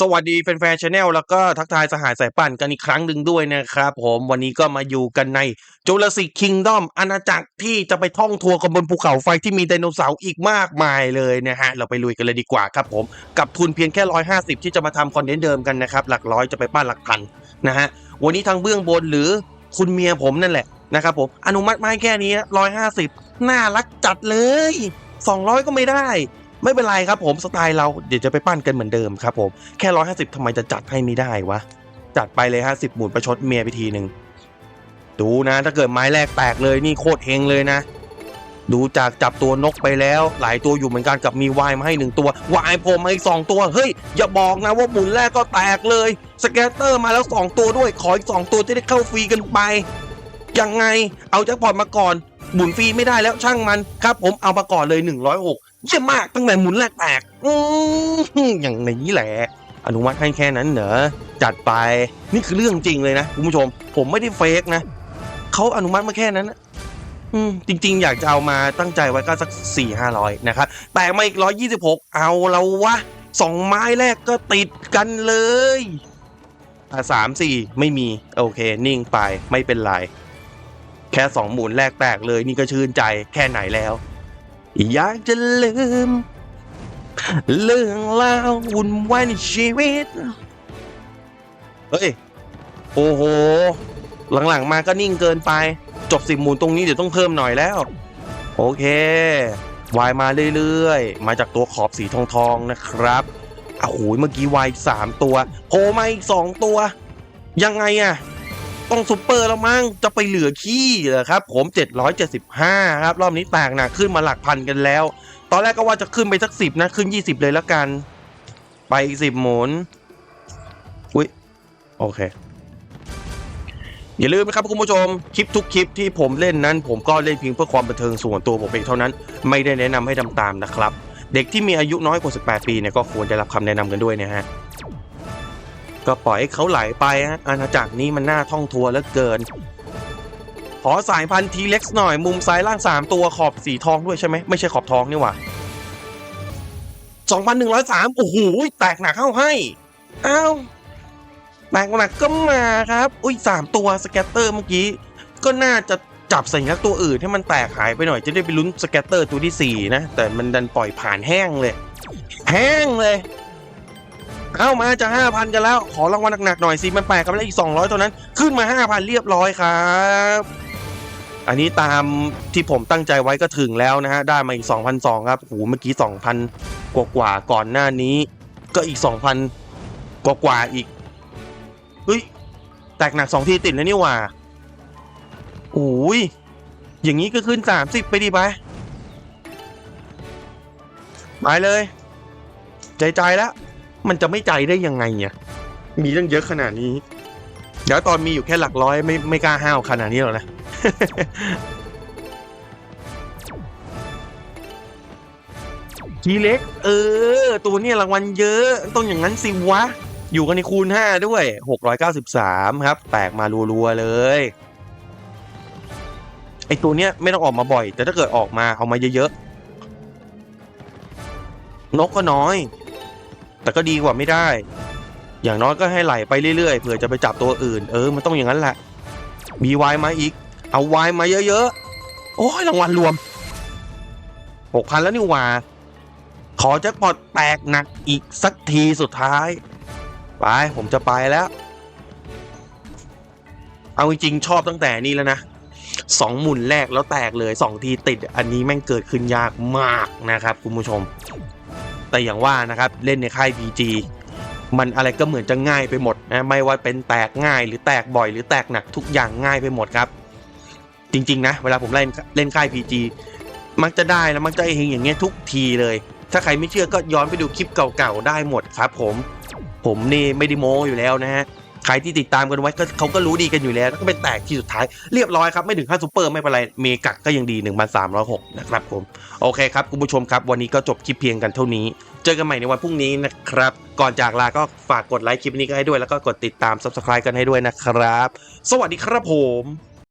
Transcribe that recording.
สวัสดีแฟนๆชาแนลแล้วก็ทักทายสหายสายปั่นกันอีกครั้งหนึ่งด้วยนะครับผมวันนี้ก็มาอยู่กันในจูราสิกคิงดอมอาณาจักรที่จะไปท่องทัวร์กันบนภูเขาไฟที่มีไดโนเสาร์อีกมากมายเลยนะฮะ เราไปลุยกันเลยดีกว่าครับผม กับทุนเพียงแค่ 150 ที่จะมาทำคอนเทนต์เดิมกันนะครับ หลักร้อยจะไปป้านหลักพันนะฮะ วันนี้ทางเบื้องบนหรือคุณเมียผมนั่นแหละนะครับผมอนุมัติมาให้แค่นี้ 150 น่ารักจัดเลย 200 ก็ไม่ได้ ไม่เป็นไรครับผมสไตล์เราเดี๋ยวจะไปปั้นกันเหมือนเดิมครับผมแค่ร้อยห้าสิบทำไมจะจัดให้ไม่ได้วะ จัดไปเลยห้าสิบหมุนประชดเมียไปทีหนึ่งดูนะถ้าเกิดไม้แรกแตกเลยนี่โคตรเฮงเลยนะ ดูจากจับตัวนกไปแล้ว หลายตัวอยู่เหมือนกันกับมีวายมาให้หนึ่งตัววายโผล่มาอีกสองตัวเฮ้ยอย่าบอกนะว่าหมุนแรกก็แตกเลย สแกตเตอร์มาแล้วสองตัวด้วยขออีกสองตัวจะได้เข้าฟรีกันไปยังไงเอาแจ็คพอตมาก่อน หมุนฟรีไม่ได้แล้วช่างมันครับผมเอามาก่อนเลย 106 เยี่ยมมากตั้งแต่หมุนแรกแตกอืมอย่างนี้แหละ อนุมัติให้แค่นั้นเหรอจัดไปนี่คือเรื่องจริงเลยนะคุณผู้ชม ผมไม่ได้เฟกนะเขาอนุมัติมาแค่นั้นนะอืจริงๆ อยากจะเอามาตั้งใจไว้ก็สักสี่ห้าร้อยนะครับ แต่มาอีกร้อยยี่สิบหกเอาเราวะสองไม้แรกก็ติดกันเลยอะสามสี่ไม่มี โอเค นิ่งไปไม่เป็นไร แค่สองหมุนแรกแตกเลยนี่ก็ชื่นใจแค่ไหนแล้ว อยากจะลืม เรื่องราววุ่นวายในชีวิต เฮ้ย โอ้โห หลังๆมาก็นิ่งเกินไป จบสิบหมุนตรงนี้เดี๋ยวต้องเพิ่มหน่อยแล้ว โอเควายมาเรื่อยๆ มาจากตัวขอบสีทองๆนะครับโอ้โหเมื่อกี้วายสามตัวโผล่มาอีกสองตัว ยังไงอะ ต้องซุปเปอร์แล้วมั้งจะไปเหลือขี้เหรอครับ ผม 775 ครับ รอบนี้แตกหนักขึ้นมาหลักพันกันแล้ว ตอนแรกก็ว่าจะขึ้นไปสักสิบนะ ขึ้น 20 เลยแล้วกัน ไปอีกสิบหมุน อุ้ยโอเค อย่าลืมนะครับคุณผู้ชม คลิปทุกคลิปที่ผมเล่นนั้น ผมก็เล่นเพียงเพื่อความบันเทิงส่วนตัวผมเองเท่านั้น ไม่ได้แนะนำให้ทำตามนะครับ เด็กที่มีอายุน้อยกว่า 18 ปีเนี่ยก็ควรจะรับคำแนะนำกันด้วยนะฮะ ก็ปล่อยให้เขาไหลไปฮะอาณาจักรนี้มันน่าท่องทัวร์เหลือเกิน ขอสายพันธุ์ทีเล็กหน่อยมุมซ้ายล่าง 3 ตัวขอบสีทองด้วยใช่ไหมไม่ใช่ขอบทองนี่หว่า2,103 โอ้โห แตกหนักเข้าให้อ้าวแตกหนักก็มาครับ อุ้ย 3 ตัวสแกตเตอร์เมื่อกี้ ก็น่าจะจับสัญลักษณ์ตัวอื่นให้มันแตกหายไปหน่อยจะได้ไปลุ้นสแกตเตอร์ตัวที่ 4 นะ แต่มันดันปล่อยผ่านแห้งเลย แห้งเลย เข้ามาจะห้าพันกันแล้ว ขอรางวัลหนักๆหน่อยสิมันแปลกกันไปแล้วอีกสองร้อยตัวนั้น ขึ้นมาห้าพันเรียบร้อยครับอันนี้ตามที่ผมตั้งใจไว้ก็ถึงแล้วนะฮะ ได้มาอีกสองพันสองครับโหเมื่อกี้สองพันกว่าก่อนหน้านี้ ก็อีกสองพันกว่าอีก เฮ้ย แตกหนักสองทีติดแล้วนี่หว่าโอ้ย อย่างนี้ก็ขึ้นสามสิบไปดีไปไปเลย ใจใจแล้ว มันจะไม่ใจได้ยังไงเนี่ยมีตั้งเยอะขนาดนี้ เดี๋ยวตอนมีอยู่แค่หลักร้อยไม่ไม่กล้าห้าวขนาดนี้หรอกนะ ทีเล็ก เออ ตัวนี้รางวัลเยอะต้องอย่างนั้นสิวะ อยู่กันในคูณ 5 ด้วย 693 ครับ แตกมารัวๆเลยไอตัวเนี้ยไม่ต้องออกมาบ่อย แต่ถ้าเกิดออกมาเอามาเยอะๆ นกก็น้อย แต่ก็ดีกว่าไม่ได้ อย่างน้อยก็ให้ไหลไปเรื่อยๆเผื่อจะไปจับตัวอื่น เออมันต้องอย่างนั้นแหละ มีวายมาอีก เอาวายมาเยอะๆ โอ้ยรางวัลรวมหกพันแล้วนี่หว่า ขอแจ็คพอตแตกหนักอีกสักทีสุดท้าย ไปผมจะไปแล้ว เอาจริงๆชอบตั้งแต่นี้แล้วนะสองหมุนแรกแล้วแตกเลยสองทีติด อันนี้แม่งเกิดขึ้นยากมากนะครับคุณผู้ชม แต่อย่างว่านะครับเล่นในค่าย PG มันอะไรก็เหมือนจะง่ายไปหมดนะไม่ว่าเป็นแตกง่ายหรือแตกบ่อยหรือแตกหนักทุกอย่างง่ายไปหมดครับ จริงๆนะเวลาผมเล่นเล่นค่าย PG มักจะได้แล้วมักจะเฮงอย่างเงี้ยทุกทีเลย ถ้าใครไม่เชื่อก็ย้อนไปดูคลิปเก่าๆได้หมดครับ ผม ผมนี่ไม่ได้โม้อยู่แล้วนะฮะ ใครที่ติดตามกันไว้ก็เขาก็รู้ดีกันอยู่แล้วก็เป็นแตกที่สุดท้ายเรียบร้อยครับไม่ถึงขั้นซูเปอร์ไม่เป็นไรเมกักก็ยังดี 1,306 นะครับผม โอเคครับ คุณผู้ชมครับ วันนี้ก็จบคลิปเพียงกันเท่านี้ เจอกันใหม่ในวันพรุ่งนี้นะครับ ก่อนจากลาก็ฝากกดไลค์คลิปนี้ก็ให้ด้วยแล้วก็กดติดตาม subscribe กันให้ด้วยนะครับ สวัสดีครับผม